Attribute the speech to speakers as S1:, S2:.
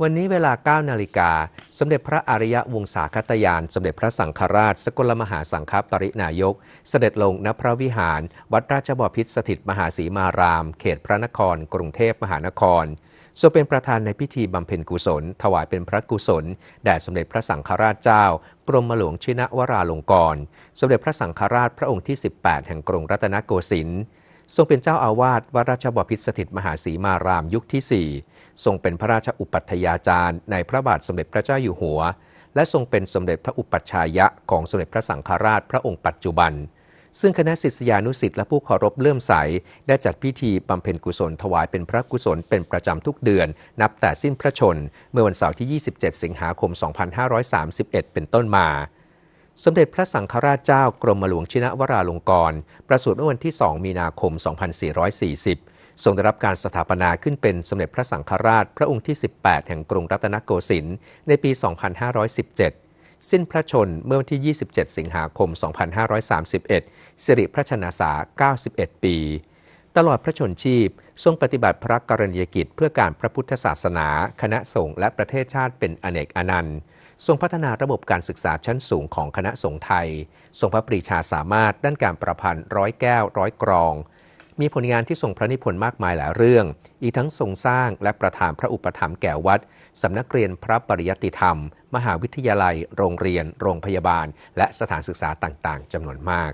S1: วันนี้เวลา 9 นาฬิกา สมเด็จพระอริยวงศาคตยาน สมเด็จพระสังฆราช สกลมหาสังฆปรินายก เสด็จลงณพระวิหาร วัดราชบพิตรสถิตมหาสีมาราม เขตพระนคร กรุงเทพมหานครทรงเป็นประธานในพิธีบำเพ็ญกุศล ถวายเป็นพระกุศล แด่สมเด็จพระสังฆราชเจ้า กรมหลวงชินวราลงกรณสมเด็จพระสังฆราชพระองค์ที่ 18 แห่งกรุงรัตนโกสินทร์ ทรงเป็นเจ้าอาวาสวัดราชบพิตรสถิตมหาสีมารามยุคที่ 4 ทรงเป็นพระราชอุปัฏยาจารย์ ในพระบาทสมเด็จพระเจ้าอยู่หัว และทรงเป็นสมเด็จพระอุปัชฌายะของสมเด็จพระสังฆราชพระองค์ปัจจุบัน ซึ่งคณะศิษยานุสิษย์และผู้เคารพเลื่อมใส ได้จัดพิธีบำเพ็ญกุศลถวายเป็นพระกุศลเป็นประจำทุกเดือน นับแต่สิ้นพระชน เมื่อวันเสาร์ที่ 27 สิงหาคม 2531 เป็นต้นมา สมเด็จพระสังฆราชเจ้ากรมหลวงชินวราลงกรณ์ประสูติเมื่อวันที่ 2 มีนาคม 2440 ทรงได้รับการสถาปนาขึ้นเป็นสมเด็จพระสังฆราชพระองค์ที่ 18 แห่งกรุงรัตนโกสินทร์ในปี 2517 สิ้นพระชนเมื่อวันที่ 27 สิงหาคม 2531 สิริพระชนษา91 ปี ตลอดพระชนชีพ ทรงปฏิบัติพระกรณียกิจเพื่อการพระพุทธศาสนา คณะสงฆ์และประเทศชาติเป็นอเนกอนันต์ทรงพัฒนาระบบการศึกษาชั้นสูงของคณะสงฆ์ไทย ทรงพระปรีชาสามารถด้านการประพันธ์ร้อยแก้วร้อยกรอง มีผลงานที่ทรงพระนิพนธ์มากมายหลายเรื่อง อีกทั้งทรงสร้างและประทานพระอุปถัมภ์แก่วัด สำนักเรียนพระปริยติธรรม มหาวิทยาลัย โรงเรียน โรงพยาบาล และสถานศึกษาต่างๆจำนวนมาก